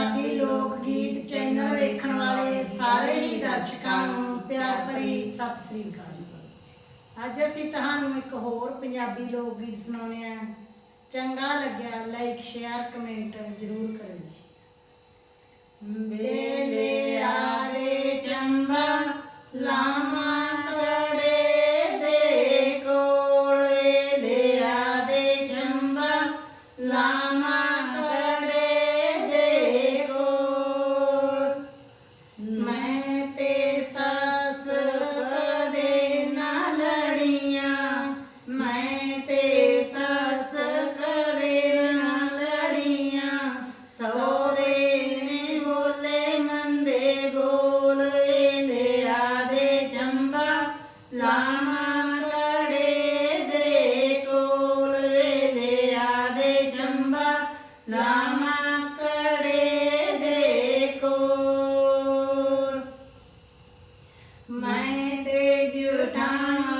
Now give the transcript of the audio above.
ਪੰਜਾਬੀ ਲੋਕ ਗੀਤ ਚੈਨਲ ਵੇਖਣ ਵਾਲੇ ਸਾਰੇ ਹੀ ਦਰਸ਼ਕਾਂ ਨੂੰ ਪਿਆਰ ਭਰੀ ਸਤਿ ਸ੍ਰੀ ਅਕਾਲ। ਅੱਜ ਅਸੀਂ ਤੁਹਾਨੂੰ ਇੱਕ ਹੋਰ ਪੰਜਾਬੀ ਲੋਕ ਗੀਤ ਸੁਣਾਉਣੇ ਆ ਚੰਗਾ ਲੱਗਿਆ ਲਾਈਕ ਸ਼ੇਅਰ ਕਮੈਂਟ ਜ਼ਰੂਰ ਕਰੋ ਜੀ। ਬੇਲੇ ਆਰੇ ਚੰਬਾ ਲਾਮਾ लामाकडे दे कोलवे दे आदे जंबा लामाकडे दे कोल मैं ते जुठाणा